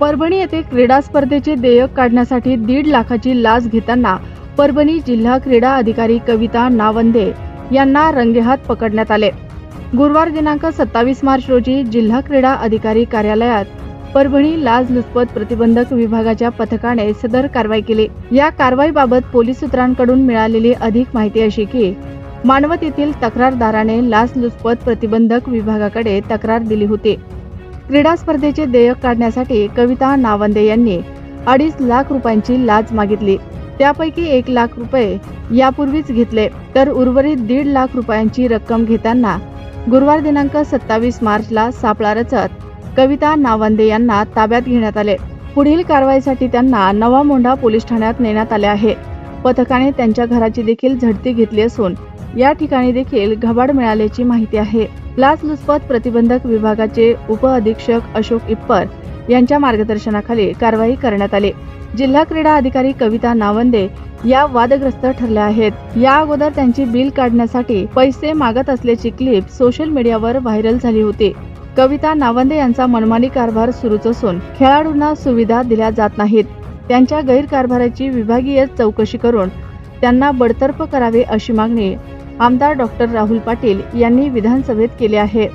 परभणी येथे क्रीडा स्पर्धेचे देयक काढण्यासाठी दीड लाखाची लाच घेताना परभणी जिल्हा क्रीडा अधिकारी कविता नावंदे यांना रंगेहात पकडण्यात आले. गुरुवार दिनांक सत्तावीस मार्च रोजी जिल्हा क्रीडा अधिकारी कार्यालयात परभणी लाचलुचपत प्रतिबंधक विभागाच्या पथकाने सदर कारवाई केली. या कारवाईबाबत पोलीस सूत्रांकडून मिळालेली अधिक माहिती अशी की मानवत येथील तक्रारदाराने लाचलुचपत प्रतिबंधक विभागाकडे तक्रार दिली होती. क्रीडा स्पर्धेचे देयक काढण्यासाठी कविता नावंदे यांनी अडीच लाख रुपयांची लाच मागितली. त्यापैकी एक लाख रुपये यापूर्वीच घेतले तर उर्वरित दीड लाख रुपयांची रक्कम घेताना गुरुवार दिनांक सत्तावीस मार्चला सापळा रचत कविता नावंदे यांना ताब्यात घेण्यात आले. पुढील कारवाईसाठी त्यांना नवा मोंढा पोलीस ठाण्यात नेण्यात आले आहे. पथकाने त्यांच्या घराची देखील झडती घेतली असून या ठिकाणी देखील घबाड मिळाल्याची माहिती आहे. लाचलुचपत प्रतिबंधक विभागाचे उप अधीक्षक अशोक इप्पर यांच्या मार्गदर्शनाखाली कारवाई करण्यात आली. जिल्हा क्रीडा अधिकारी कविता नावंदे या वादग्रस्त ठरल्या आहेत. या अगोदर त्यांची बिल काढण्यासाठी पैसे मागत असल्याची क्लिप सोशल मीडियावर व्हायरल झाली होती. कविता नावंदे यांचा मनमानी कारभार सुरूच असून खेळाडूंना सुविधा दिल्या जात नाहीत. त्यांच्या गैरकारभाराची विभागीय चौकशी करून त्यांना बडतर्फ करावे अशी मागणी आमदार डॉक्टर राहुल पाटील यांनी विधानसभेत केले आहे.